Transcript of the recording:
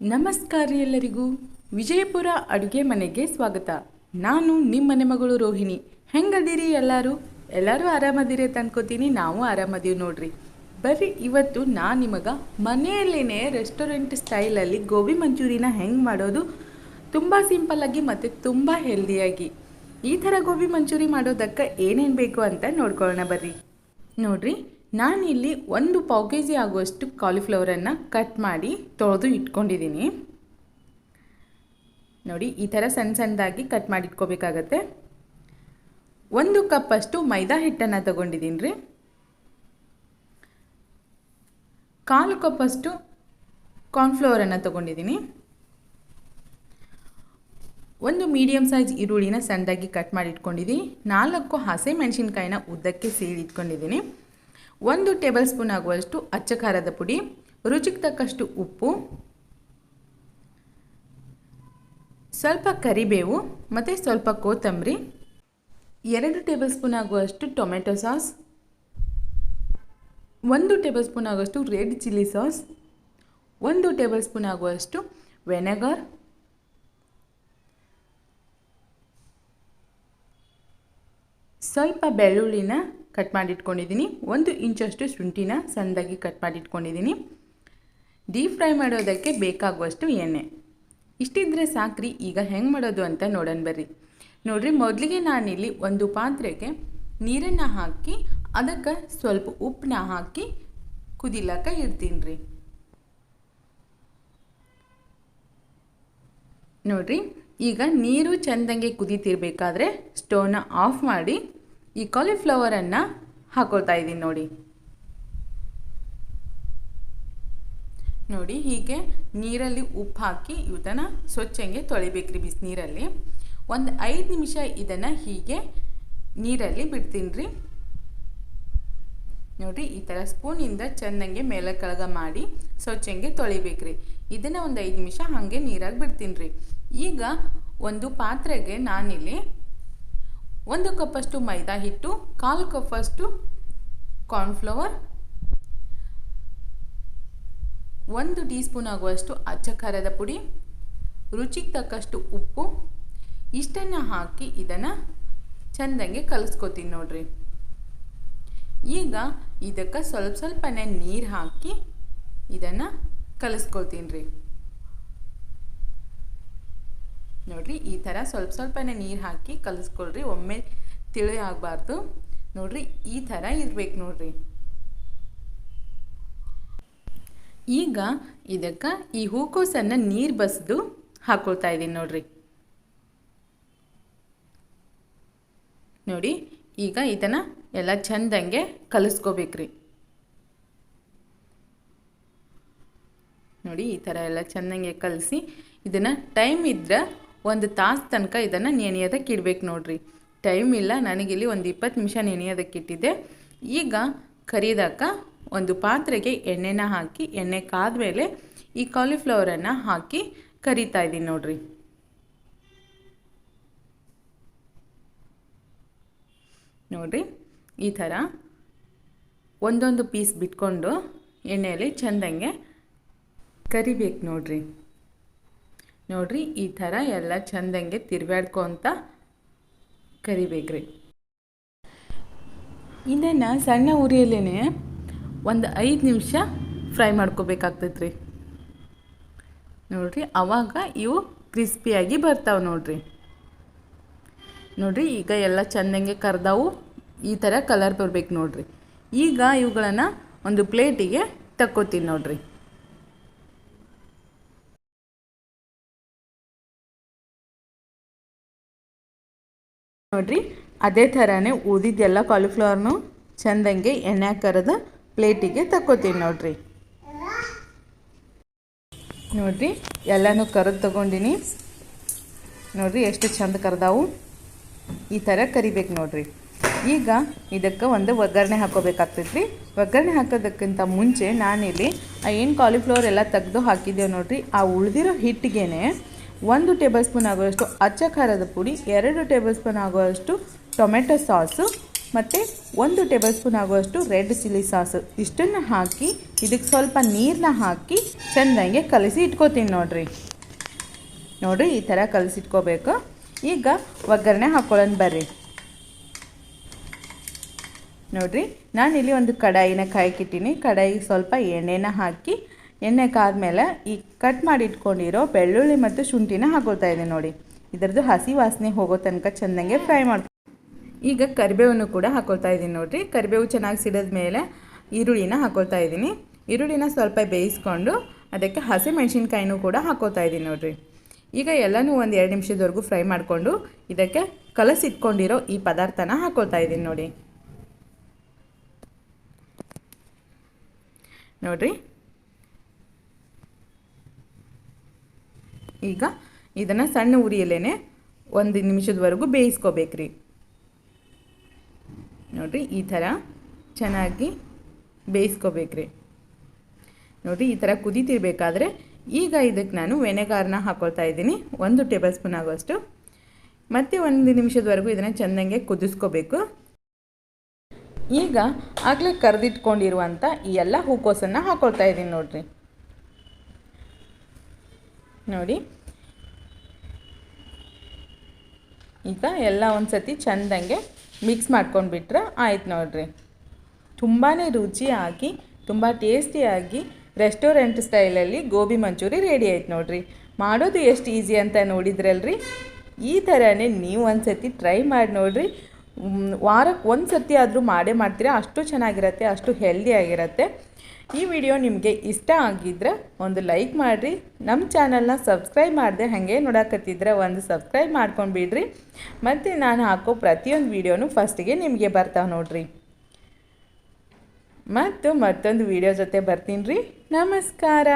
ನಮಸ್ಕಾರ ಎಲ್ಲರಿಗೂ. ವಿಜಯಪುರ ಅಡುಗೆ ಮನೆಗೆ ಸ್ವಾಗತ. ನಾನು ನಿಮ್ಮ ಮನೆ ಮಗಳು ರೋಹಿಣಿ. ಹೆಂಗದಿರಿ ಎಲ್ಲರೂ? ಎಲ್ಲರೂ ಆರಾಮದಿರಿ ಅಂತ ಅನ್ಕೋತೀನಿ. ನಾವು ಆರಾಮದೀವಿ ನೋಡ್ರಿ. ಬರ್ರಿ, ಇವತ್ತು ನಾನು ನಿಮಗೆ ಮನೆಯಲ್ಲೇ ರೆಸ್ಟೋರೆಂಟ್ ಸ್ಟೈಲಲ್ಲಿ ಗೋಬಿ ಮಂಚೂರಿನ ಹೆಂಗೆ ಮಾಡೋದು? ತುಂಬ ಸಿಂಪಲ್ಲಾಗಿ ಮತ್ತು ತುಂಬ ಹೆಲ್ದಿಯಾಗಿ ಈ ಥರ ಗೋಬಿ ಮಂಚೂರಿ ಮಾಡೋದಕ್ಕೆ ಏನೇನು ಬೇಕು ಅಂತ ನೋಡ್ಕೊಳ್ಳೋಣ ಬರ್ರಿ. ನೋಡ್ರಿ ನಾನಿಲ್ಲಿ ಒಂದು ಪಾವು ಕೆ ಜಿ ಆಗುವಷ್ಟು ಕಾಲಿಫ್ಲವರನ್ನು ಕಟ್ ಮಾಡಿ ತೊಳೆದು ಇಟ್ಕೊಂಡಿದ್ದೀನಿ. ನೋಡಿ, ಈ ಥರ ಸಣ್ಣ ಸಣ್ಣದಾಗಿ ಕಟ್ ಮಾಡಿ ಇಟ್ಕೋಬೇಕಾಗತ್ತೆ. ಒಂದು ಕಪ್ಪಷ್ಟು ಮೈದಾ ಹಿಟ್ಟನ್ನು ತಗೊಂಡಿದ್ದೀನಿ ರೀ. ಕಾಲು ಕಪ್ಪಷ್ಟು ಕಾರ್ನ್ಫ್ಲವರನ್ನು ತಗೊಂಡಿದ್ದೀನಿ. ಒಂದು ಮೀಡಿಯಮ್ ಸೈಜ್ ಈರುಳ್ಳಿನ ಸಣ್ಣದಾಗಿ ಕಟ್ ಮಾಡಿ ಇಟ್ಕೊಂಡಿದ್ದೀನಿ. ನಾಲ್ಕು ಹಸಿಮೆಣಸಿನ್ಕಾಯಿನ ಉದ್ದಕ್ಕೆ ಸೀಳಿ ಇಟ್ಕೊಂಡಿದ್ದೀನಿ. ಒಂದು ಟೇಬಲ್ ಸ್ಪೂನ್ ಆಗುವಷ್ಟು ಅಚ್ಚ ಖಾರದ ಪುಡಿ, ರುಚಿಗೆ ತಕ್ಕಷ್ಟು ಉಪ್ಪು, ಸ್ವಲ್ಪ ಕರಿಬೇವು ಮತ್ತು ಸ್ವಲ್ಪ ಕೊತ್ತಂಬರಿ, ಎರಡು ಟೇಬಲ್ ಸ್ಪೂನ್ ಆಗುವಷ್ಟು ಟೊಮೆಟೊ ಸಾಸ್, ಒಂದು ಟೇಬಲ್ ಸ್ಪೂನ್ ಆಗುವಷ್ಟು ರೆಡ್ ಚಿಲ್ಲಿ ಸಾಸ್, ಒಂದು ಟೇಬಲ್ ಸ್ಪೂನ್ ಆಗುವಷ್ಟು ವೆನೆಗರ್ ಸ್ವಲ್ಪ ಬೆಳ್ಳುಳ್ಳಿನ ಕಟ್ ಮಾಡಿಟ್ಕೊಂಡಿದ್ದೀನಿ. ಒಂದು ಇಂಚಷ್ಟು ಶುಂಠಿನ ಸಣ್ಣದಾಗಿ ಕಟ್ ಮಾಡಿಟ್ಕೊಂಡಿದ್ದೀನಿ. ಡೀಪ್ ಫ್ರೈ ಮಾಡೋದಕ್ಕೆ ಬೇಕಾಗುವಷ್ಟು ಎಣ್ಣೆ. ಇಷ್ಟಿದ್ರೆ ಸಾಕ್ರಿ, ಈಗ ಹೆಂಗೆ ಮಾಡೋದು ಅಂತ ನೋಡೋಣ ಬರ್ರಿ. ನೋಡ್ರಿ, ಮೊದಲಿಗೆ ನಾನಿಲ್ಲಿ ಒಂದು ಪಾತ್ರೆಗೆ ನೀರನ್ನು ಹಾಕಿ, ಅದಕ್ಕೆ ಸ್ವಲ್ಪ ಉಪ್ಪನ್ನ ಹಾಕಿ ಕುದಿಲಕ್ಕ ಇಡ್ತೀನಿ ರೀ ನೋಡಿರಿ, ಈಗ ನೀರು ಚೆಂದಂಗೆ ಕುದೀತಿರ್ಬೇಕಾದ್ರೆ ಸ್ಟೋವ್ನ ಆಫ್ ಮಾಡಿ ಈ ಕಾಲಿಫ್ಲವರನ್ನು ಹಾಕೊಳ್ತಾ ಇದ್ದೀನಿ ನೋಡಿ. ನೋಡಿ ಹೀಗೆ ನೀರಲ್ಲಿ ಉಪ್ಪು ಹಾಕಿ ಇದನ್ನು ಸ್ವಚ್ಛಂಗೆ ತೊಳಿಬೇಕ್ರಿ ಬಿಸಿನೀರಲ್ಲಿ ಒಂದು ಐದು ನಿಮಿಷ ಇದನ್ನು ಹೀಗೆ ನೀರಲ್ಲಿ ಬಿಡ್ತೀನಿ ರೀ. ನೋಡಿರಿ ಈ ಥರ ಸ್ಪೂನಿಂದ ಚೆನ್ನಾಗೆ ಮೇಲೆ ಕೆಳಗ ಮಾಡಿ ಸ್ವಚ್ಛಂಗೆ ತೊಳಿಬೇಕ್ರಿ ಇದನ್ನು ಒಂದು ಐದು ನಿಮಿಷ ಹಾಗೆ ನೀರಾಗಿ ಬಿಡ್ತೀನಿ ರೀ. ಈಗ ಒಂದು ಪಾತ್ರೆಗೆ ನಾನಿಲ್ಲಿ ಒಂದು ಕಪ್ಪಷ್ಟು ಮೈದಾ ಹಿಟ್ಟು, ಕಾಲು ಕಪ್ಪಷ್ಟು ಕಾರ್ನ್ಫ್ಲವರ್ ಒಂದು ಟೀ ಸ್ಪೂನ್ ಆಗುವಷ್ಟು ಅಚ್ಚ ಖಾರದ ಪುಡಿ, ರುಚಿಗೆ ತಕ್ಕಷ್ಟು ಉಪ್ಪು, ಇಷ್ಟನ್ನು ಹಾಕಿ ಇದನ್ನು ಚೆಂದಂಗೆ ಕಲಿಸ್ಕೊತೀನಿ ನೋಡ್ರಿ. ಈಗ ಇದಕ್ಕೆ ಸ್ವಲ್ಪ ಸ್ವಲ್ಪನೇ ನೀರು ಹಾಕಿ ಇದನ್ನು ಕಲಿಸ್ಕೊಳ್ತೀನಿ ರೀ ನೋಡ್ರಿ, ಈ ಥರ ಸ್ವಲ್ಪ ಸ್ವಲ್ಪನೇ ನೀರು ಹಾಕಿ ಕಲಿಸ್ಕೊಳ್ರಿ, ಒಮ್ಮೆ ತಿಳಿ ಆಗಬಾರ್ದು. ನೋಡ್ರಿ, ಈ ಥರ ಇರ್ಬೇಕು ನೋಡ್ರಿ. ಈಗ ಇದಕ್ಕೆ ಈ ಹೂಕೋಸನ್ನು ನೀರು ಬಸಿದು ಹಾಕೊಳ್ತಾ ಇದ್ದೀನಿ ನೋಡ್ರಿ. ನೋಡಿ, ಈಗ ಇದನ್ನು ಎಲ್ಲ ಚೆಂದಂಗೆ ಕಲಿಸ್ಕೋಬೇಕ್ರಿ. ನೋಡಿ, ಈ ಥರ ಎಲ್ಲ ಚೆಂದಂಗೆ ಕಲಸಿ, ಇದನ್ನು ಟೈಮ್ ಇದ್ರೆ ಒಂದು ತಾಸು ತನಕ ಇದನ್ನು ನೆನೆಯೋದಕ್ಕೆ ಇಡಬೇಕು ನೋಡ್ರಿ. ಟೈಮ್ ಇಲ್ಲ ನನಗಿಲ್ಲಿ ಒಂದು ಇಪ್ಪತ್ತು ನಿಮಿಷ ನೆನೆಯೋದಕ್ಕೆ ಇಟ್ಟಿದ್ದೆ. ಈಗ ಕರಿದಾಕ ಒಂದು ಪಾತ್ರೆಗೆ ಎಣ್ಣೆನ ಹಾಕಿ, ಎಣ್ಣೆ ಕಾದ ಮೇಲೆ ಈ ಕಾಲಿಫ್ಲವರನ್ನು ಹಾಕಿ ಕರಿತಾ ಇದ್ದೀನಿ ನೋಡ್ರಿ. ನೋಡಿರಿ, ಈ ಥರ ಒಂದೊಂದು ಪೀಸ್ ಬಿಟ್ಕೊಂಡು ಎಣ್ಣೆಯಲ್ಲಿ ಚೆಂದಂಗೆ ಕರಿಬೇಕು ನೋಡ್ರಿ. ನೋಡ್ರಿ, ಈ ಥರ ಎಲ್ಲ ಚೆಂದಂಗೆ ತಿರ್ಗಾಡ್ಕೊತ ಕರಿಬೇಕ್ರಿ. ಇದನ್ನು ಸಣ್ಣ ಉರಿಯಲ್ಲೇ ಒಂದು ಐದು ನಿಮಿಷ ಫ್ರೈ ಮಾಡ್ಕೋಬೇಕಾಗ್ತೈತ್ರಿ. ನೋಡ್ರಿ ಆವಾಗ ಇವು ಕ್ರಿಸ್ಪಿಯಾಗಿ ಬರ್ತಾವೆ ನೋಡ್ರಿ. ನೋಡ್ರಿ, ಈಗ ಎಲ್ಲ ಚೆಂದಂಗೆ ಕರ್ದಾವು. ಈ ಥರ ಕಲರ್ ಬರ್ಬೇಕು ನೋಡ್ರಿ. ಈಗ ಇವುಗಳನ್ನು ಒಂದು ಪ್ಲೇಟಿಗೆ ತಕ್ಕೋತೀನಿ ನೋಡ್ರಿ. ನೋಡ್ರಿ, ಅದೇ ಥರನೇ ಉಳಿದಿದ್ದೆಲ್ಲ ಕಾಲಿಫ್ಲವರ್ನು ಚೆಂದಂಗೆ ಎಣ್ಣೆ ಹಾಕರದ ಪ್ಲೇಟಿಗೆ ತಕ್ಕೋತೀನಿ ನೋಡ್ರಿ. ನೋಡ್ರಿ, ಎಲ್ಲನೂ ಕರೆದು ತಗೊಂಡಿನಿ. ನೋಡ್ರಿ, ಎಷ್ಟು ಚಂದ ಕರೆದಾವು. ಈ ಥರ ಕರಿಬೇಕು ನೋಡ್ರಿ. ಈಗ ಇದಕ್ಕೆ ಒಂದು ಒಗ್ಗರಣೆ ಹಾಕೋಬೇಕಾಗ್ತೈತ್ರಿ ಒಗ್ಗರಣೆ ಹಾಕೋದಕ್ಕಿಂತ ಮುಂಚೆ ನಾನಿಲ್ಲಿ ಏನು ಕಾಲಿಫ್ಲವರ್ ಎಲ್ಲ ತೆಗೆದು ಹಾಕಿದ್ದೇವೆ ನೋಡ್ರಿ, ಆ ಉಳಿದಿರೋ ಹಿಟ್ಟಿಗೆ ಒಂದು ಟೇಬಲ್ ಸ್ಪೂನ್ ಆಗುವಷ್ಟು ಅಚ್ಚ ಖಾರದ ಪುಡಿ, ಎರಡು ಟೇಬಲ್ ಸ್ಪೂನ್ ಆಗುವಷ್ಟು ಟೊಮೆಟೊ ಸಾಸು ಮತ್ತು ಒಂದು ಟೇಬಲ್ ಸ್ಪೂನ್ ಆಗುವಷ್ಟು ರೆಡ್ ಚಿಲ್ಲಿ ಸಾಸು. ಇಷ್ಟನ್ನು ಹಾಕಿ, ಇದಕ್ಕೆ ಸ್ವಲ್ಪ ನೀರನ್ನ ಹಾಕಿ ಚೆಂದಂಗೆ ಕಲಸಿ ಇಟ್ಕೋತೀನಿ ನೋಡಿರಿ. ನೋಡಿರಿ, ಈ ಥರ ಕಲಸಿಟ್ಕೋಬೇಕು. ಈಗ ಒಗ್ಗರಣೆ ಹಾಕ್ಕೊಳ್ಳೋಣ ಬರ್ರಿ. ನೋಡಿರಿ, ನಾನಿಲ್ಲಿ ಒಂದು ಕಡಾಯಿನ ಕಾಯ್ಕಿಟ್ಟಿನಿ. ಕಡಾಯಿಗೆ ಸ್ವಲ್ಪ ಎಣ್ಣೆನ ಹಾಕಿ, ಎಣ್ಣೆ ಕಾದ್ಮೇಲೆ ಈ ಕಟ್ ಮಾಡಿ ಇಟ್ಕೊಂಡಿರೋ ಬೆಳ್ಳುಳ್ಳಿ ಮತ್ತು ಶುಂಠಿನ ಹಾಕೊಳ್ತಾ ಇದೆ ನೋಡಿ. ಇದರದ್ದು ಹಸಿ ವಾಸನೆ ಹೋಗೋ ತನಕ ಚೆನ್ನಾಗೆ ಫ್ರೈ ಮಾಡ್ಕೊ ಈಗ ಕರಿಬೇವನ್ನು ಕೂಡ ಹಾಕೊಳ್ತಾ ಇದ್ದೀನಿ ನೋಡಿರಿ. ಕರಿಬೇವು ಚೆನ್ನಾಗಿ ಸಿಡಿದ ಮೇಲೆ ಈರುಳ್ಳಿನ ಹಾಕೊಳ್ತಾ ಇದ್ದೀನಿ. ಈರುಳ್ಳಿನ ಸ್ವಲ್ಪ ಬೇಯಿಸ್ಕೊಂಡು ಅದಕ್ಕೆ ಹಸಿ ಮೆಣಸಿನ್ಕಾಯಿನೂ ಕೂಡ ಹಾಕೋತಾ ಇದ್ದೀನಿ ನೋಡಿರಿ. ಈಗ ಎಲ್ಲನೂ ಒಂದು ಎರಡು ನಿಮಿಷದವರೆಗೂ ಫ್ರೈ ಮಾಡಿಕೊಂಡು ಇದಕ್ಕೆ ಕಲಸಿಟ್ಕೊಂಡಿರೋ ಈ ಪದಾರ್ಥನ ಹಾಕೊಳ್ತಾ ಇದ್ದೀನಿ ನೋಡಿ. ನೋಡಿರಿ. ಈಗ ಇದನ್ನು ಸಣ್ಣ ಉರಿಯಲ್ಲೇ ಒಂದು ನಿಮಿಷದವರೆಗೂ ಬೇಯಿಸ್ಕೋಬೇಕ್ರಿ. ನೋಡಿರಿ, ಈ ಥರ ಚೆನ್ನಾಗಿ ಬೇಯಿಸ್ಕೋಬೇಕ್ರಿ. ನೋಡಿರಿ, ಈ ಥರ ಕುದೀತಿರ್ಬೇಕಾದ್ರೆ ಈಗ ಇದಕ್ಕೆ ನಾನು ವೆನೆಗಾರನ್ನ ಹಾಕ್ಕೊಳ್ತಾ ಇದ್ದೀನಿ. ಒಂದು ಟೇಬಲ್ ಸ್ಪೂನ್ ಆಗೋಷ್ಟು. ಮತ್ತು ಒಂದು ನಿಮಿಷದವರೆಗೂ ಇದನ್ನು ಚೆಂದಂಗೆ ಕುದಿಸ್ಕೋಬೇಕು. ಈಗ ಆಗಲೇ ಕರೆದಿಟ್ಕೊಂಡಿರುವಂಥ ಈ ಎಲ್ಲ ಹೂಕೋಸನ್ನು ಹಾಕ್ಕೊಳ್ತಾ ಇದ್ದೀನಿ ನೋಡಿರಿ. ನೋಡಿ. ಈಗ ಎಲ್ಲ ಒಂದು ಸತಿ ಚೆಂದಂಗೆ ಮಿಕ್ಸ್ ಮಾಡ್ಕೊಂಡ್ಬಿಟ್ರೆ ಆಯ್ತು ನೋಡಿರಿ. ತುಂಬಾ ರುಚಿಯಾಗಿ, ತುಂಬ ಟೇಸ್ಟಿಯಾಗಿ ರೆಸ್ಟೋರೆಂಟ್ ಸ್ಟೈಲಲ್ಲಿ ಗೋಬಿ ಮಂಚೂರಿ ರೆಡಿ ಆಯ್ತು ನೋಡಿರಿ. ಮಾಡೋದು ಎಷ್ಟು ಈಸಿ ಅಂತ ನೋಡಿದ್ರಲ್ರಿ? ಈ ಥರನೇ ನೀವು ಒಂದು ಸತಿ ಟ್ರೈ ಮಾಡಿ ನೋಡಿರಿ. ವಾರಕ್ಕೆ ಒಂದು ಸತಿ ಆದರೂ ಮಾಡೇ ಮಾಡ್ತೀರಾ? ಅಷ್ಟು ಚೆನ್ನಾಗಿರುತ್ತೆ, ಅಷ್ಟು ಹೆಲ್ದಿಯಾಗಿರುತ್ತೆ ಈ ವಿಡಿಯೋ ನಿಮಗೆ ಇಷ್ಟ ಆಗಿದ್ರೆ ಒಂದು ಲೈಕ್ ಮಾಡಿರಿ. ನಮ್ಮ ಚಾನಲ್ನ ಸಬ್ಸ್ಕ್ರೈಬ್ ಮಾಡಿದೆ ಹಾಗೆ ನೋಡಕತ್ತಿದ್ರೆ ಒಂದು ಸಬ್ಸ್ಕ್ರೈಬ್ ಮಾಡ್ಕೊಂಡು ಬಿಡ್ರಿ. ಮತ್ತು ನಾನು ಹಾಕೋ ಪ್ರತಿಯೊಂದು ವೀಡಿಯೋನು ಫಸ್ಟಿಗೆ ನಿಮಗೆ ಬರ್ತಾವೆ ನೋಡ್ರಿ. ಮತ್ತು ಮತ್ತೊಂದು ವಿಡಿಯೋ ಜೊತೆ ಬರ್ತೀನಿ ರೀ. ನಮಸ್ಕಾರ.